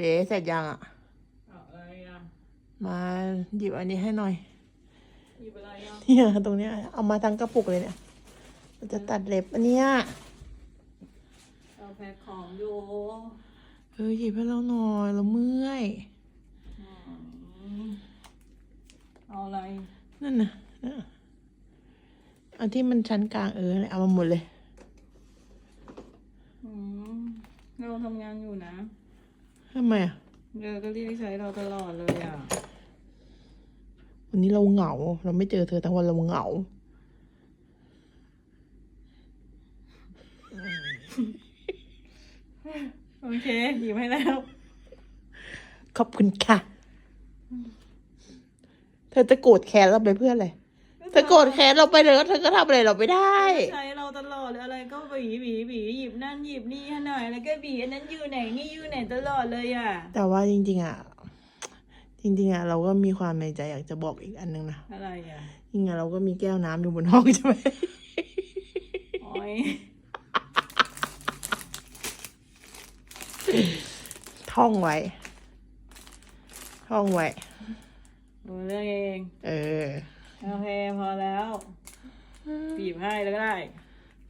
เบ๊เสร็จยังอะเอาอะไรอะมาหยิบอันนี้ให้หน่อยหยิบอะไรอะเนี่ยตรงเนี้ย เอามาทั้งกระปุกเลยเนี่ยเราจะตัดเล็บอันเนี้ยเราแพ็คของอยู่เออหยิบให้เราหน่อยเราเมื่อยอืมเอาอะไรนั่นน่ะนั่นน่ะเอาที่มันชั้นกลางเออเอามาหมดเลยอืมเราทำงานอยู่นะ ทำไมอะเธอก็เรียกใช้เราตลอดเลยอะ วันนี้เราเหงา เราไม่เจอเธอทั้งวันเราเหงา โอเคหยิบให้แล้ว ขอบคุณค่ะ เธอจะโกรธแค้นเราไปเพื่ออะไร เธอโกรธแค้นเราไปเลยแล้วเธอก็ทำอะไรเราไม่ได้ ใช้ เราตลอดเลยอะไรก็หวีหวีหวีหยิบนั่นหยิบนี่ให้หน่อยแล้วก็หวีอันนั้นอยู่ไหนนี่อยู่ไหนตลอดเลยอะ แต่ว่าจริง ๆอะจริงๆอะเราก็มีความในใจอยากจะบอกอีกอันหนึงนะอะไรอะจริงๆอะเราก็มีแก้วน้ำอยู่บนห้องใช่ไหมโอ้ยท่องไว้ ท่องไว้รู้เรื่องเอง เออ โอเค พอแล้วบีบให้แล้วก็ได้